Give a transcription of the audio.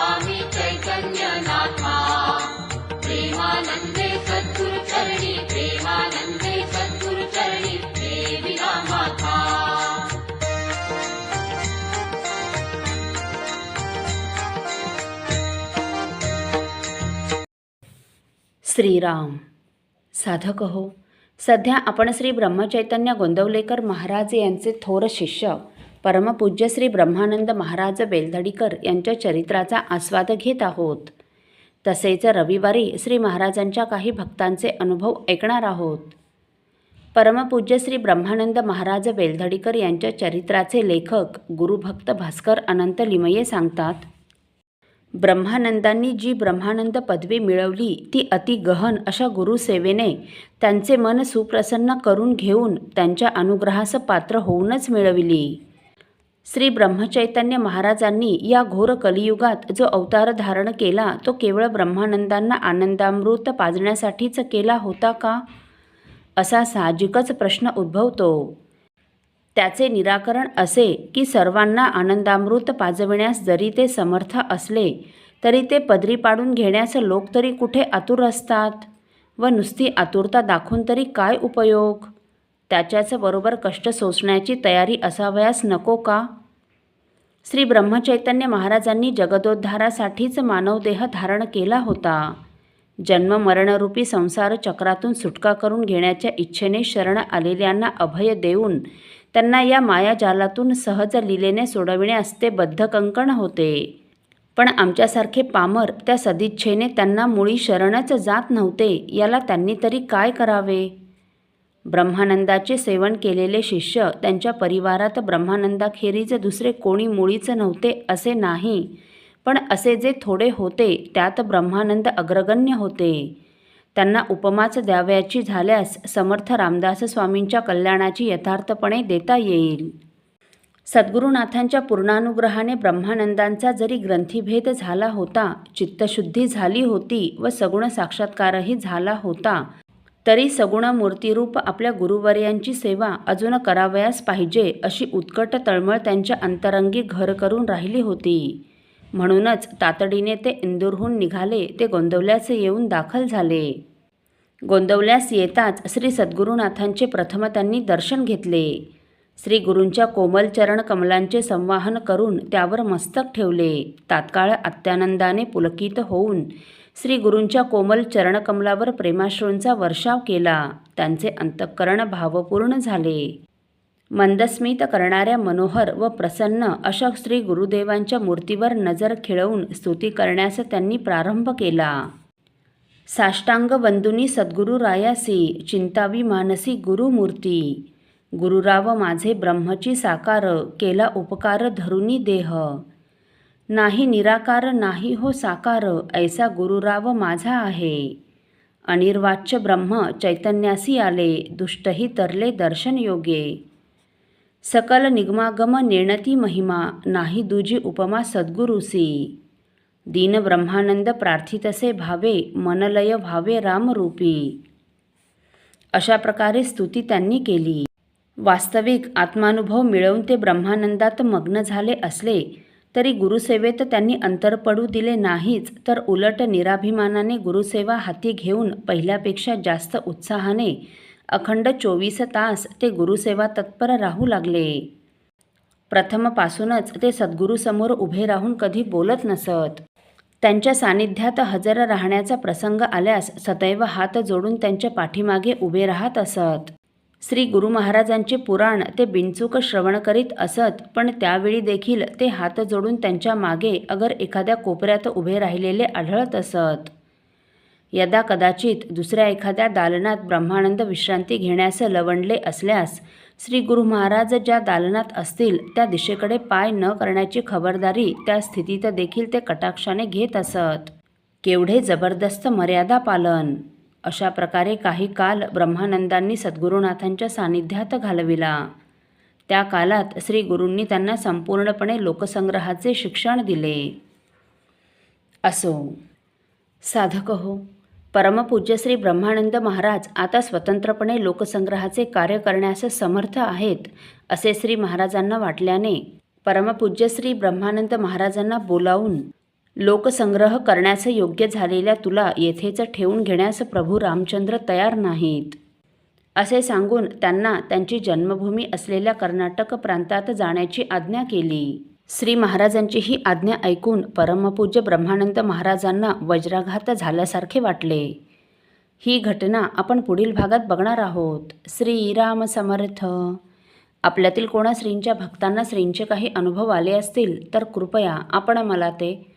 स्वामी प्रेमानन्दे प्रेमानन्दे श्रीराम। साधक हो सध्या आपण श्री ब्रह्मचैतन्य गोंदवलेकर महाराज यांचे थोर शिष्य परमपूज्य श्री ब्रह्मानंद महाराज बेलधडीकर यांच्या चरित्राचा आस्वाद घेत आहोत. तसेच रविवारी श्री महाराजांच्या काही भक्तांचे अनुभव ऐकणार आहोत. परमपूज्य श्री ब्रह्मानंद महाराज बेलधडीकर यांच्या चरित्राचे लेखक गुरुभक्त भास्कर अनंत लिमये सांगतात ब्रह्मानंदांनी जी ब्रह्मानंद पदवी मिळवली ती अति गहन अशा गुरुसेवेने त्यांचे मन सुप्रसन्न करून घेऊन त्यांच्या अनुग्रहास पात्र होऊनच मिळविली. श्री ब्रह्मचैतन्य महाराजांनी या घोर कलियुगात जो अवतार धारण केला तो केवळ ब्रह्मानंदांना आनंदामृत पाजण्यासाठीच केला होता का? असा साहजिकच प्रश्न उद्भवतो. त्याचे निराकरण असे की सर्वांना आनंदामृत पाजविण्यास जरी ते समर्थ असले तरी ते पदरी पाडून घेण्यास लोक तरी कुठे आतुर असतात? व नुसती आतुरता दाखवून तरी काय उपयोग? त्याच्याच बरोबर कष्ट सोसण्याची तयारी असावयास नको का? श्री ब्रह्मचैतन्य महाराजांनी जगदोद्धारासाठीच मानवदेह धारण केला होता. जन्म मरणरूपी संसार चक्रातून सुटका करून घेण्याच्या इच्छेने शरण आलेल्यांना अभय देऊन त्यांना या मायाजालातून सहज लिलेने सोडविण्यास ते बद्धकंकण होते. पण आमच्यासारखे पामर त्या सदिच्छेने त्यांना मुळी शरणच जात नव्हते याला त्यांनी तरी काय करावे? ब्रह्मानंदाचे सेवन केलेले शिष्य त्यांच्या परिवारात ब्रह्मानंदाखेरीज दुसरे कोणी मुळीच नव्हते असे नाही. पण असे जे थोडे होते त्यात ब्रह्मानंद अग्रगण्य होते. त्यांना उपमाच द्यावयाची झाल्यास समर्थ रामदास स्वामींच्या कल्याणाची यथार्थपणे देता येईल. सद्गुरुनाथांच्या पूर्णानुग्रहाने ब्रह्मानंदांचा जरी ग्रंथीभेद झाला होता चित्तशुद्धी झाली होती व सगुण साक्षात्कारही झाला होता तरी सगुण मूर्तिरूप आपल्या गुरुवर्यांची सेवा अजून करावयास पाहिजे अशी उत्कट तळमळ त्यांच्या अंतरंगी घर करून राहिली होती. म्हणूनच तातडीने ते इंदूरहून निघाले ते गोंदवल्यास येऊन दाखल झाले. गोंदवल्यास येताच श्री सद्गुरुनाथांचे प्रथम त्यांनी दर्शन घेतले. श्री गुरूंच्या कोमल चरण कमलांचे संवाहन करून त्यावर मस्तक ठेवले. तात्काळ अत्यानंदाने पुलकित होऊन श्री गुरूंच्या कोमल चरणकमलावर प्रेमाश्रूंचा वर्षाव केला. त्यांचे अंतःकरण भावपूर्ण झाले. मंदस्मित करणाऱ्या मनोहर व प्रसन्न अशा श्री गुरुदेवांच्या मूर्तीवर नजर खिळवून स्तुती करण्यास त्यांनी प्रारंभ केला. साष्टांग बंधुनी सद्गुरु रायासी चिंतावी मानसी गुरुमूर्ती गुरुराव माझे ब्रह्मची साकार केला उपकार धरुनी देह. नाही निराकार नाही हो साकार ऐसा गुरुराव माझा आहे. अनिर्वाच्य ब्रह्म चैतन्यासी आले दुष्टही तरले दर्शन योगे. सकल निगमागम निर्णती महिमा नाही दुजी उपमा सद्गुरुसी. दीन ब्रह्मानंद प्रार्थितसे भावे मनलय भावे रामरूपी अशा प्रकारे स्तुती त्यांनी केली. वास्तविक आत्मानुभव मिळवून ते ब्रह्मानंदात मग्न झाले असले तरी गुरुसेवेत त्यांनी अंतर पडू दिले नाहीच तर उलट निराभिमानाने गुरुसेवा हाती घेऊन पहिल्यापेक्षा जास्त उत्साहाने अखंड चोवीस तास ते गुरुसेवा तत्पर राहू लागले. प्रथमपासूनच ते सद्गुरूसमोर उभे राहून कधी बोलत नसत. त्यांच्या सानिध्यात हजर राहण्याचा प्रसंग आल्यास सदैव हात जोडून त्यांच्या पाठीमागे उभे राहत असत. श्री गुरु महाराजांचे पुराण ते बिनचूक श्रवण करीत असत पण त्यावेळी देखील ते हात जोडून त्यांच्या मागे अगर एखाद्या कोपऱ्यात उभे राहिलेले आढळत असत. यदा कदाचित दुसऱ्या एखाद्या दालनात ब्रह्मानंद विश्रांती घेण्यास लवंडले असल्यास श्री गुरु महाराज ज्या दालनात असतील त्या दिशेकडे पाय न करण्याची खबरदारी त्या स्थितीत देखील ते कटाक्षाने घेत असत. केवढे जबरदस्त मर्यादा पालन! अशा प्रकारे काही काल ब्रह्मानंदांनी सद्गुरुनाथांच्या सानिध्यात घालविला. त्या कालात श्री गुरूंनी त्यांना संपूर्णपणे लोकसंग्रहाचे शिक्षण दिले. असो. साधक हो परमपूज्य श्री ब्रह्मानंद महाराज आता स्वतंत्रपणे लोकसंग्रहाचे कार्य करण्यास समर्थ आहेत असे श्री महाराजांना वाटल्याने परमपूज्य श्री ब्रह्मानंद महाराजांना बोलावून लोकसंग्रह करण्यास योग्य झालेल्या तुला येथेच ठेवून घेण्यास प्रभू रामचंद्र तयार नाहीत. असे सांगून त्यांना त्यांची जन्मभूमी असलेल्या कर्नाटक प्रांतात जाण्याची आज्ञा केली. श्री महाराजांची ही आज्ञा ऐकून परमपूज्य ब्रह्मानंद महाराजांना वज्राघात झाल्यासारखे वाटले. ही घटना आपण पुढील भागात बघणार आहोत. श्रीराम समर्थ. आपल्यातील कोणा श्रींच्या भक्तांना श्रींचे काही अनुभव आले असतील तर कृपया आपण मला ते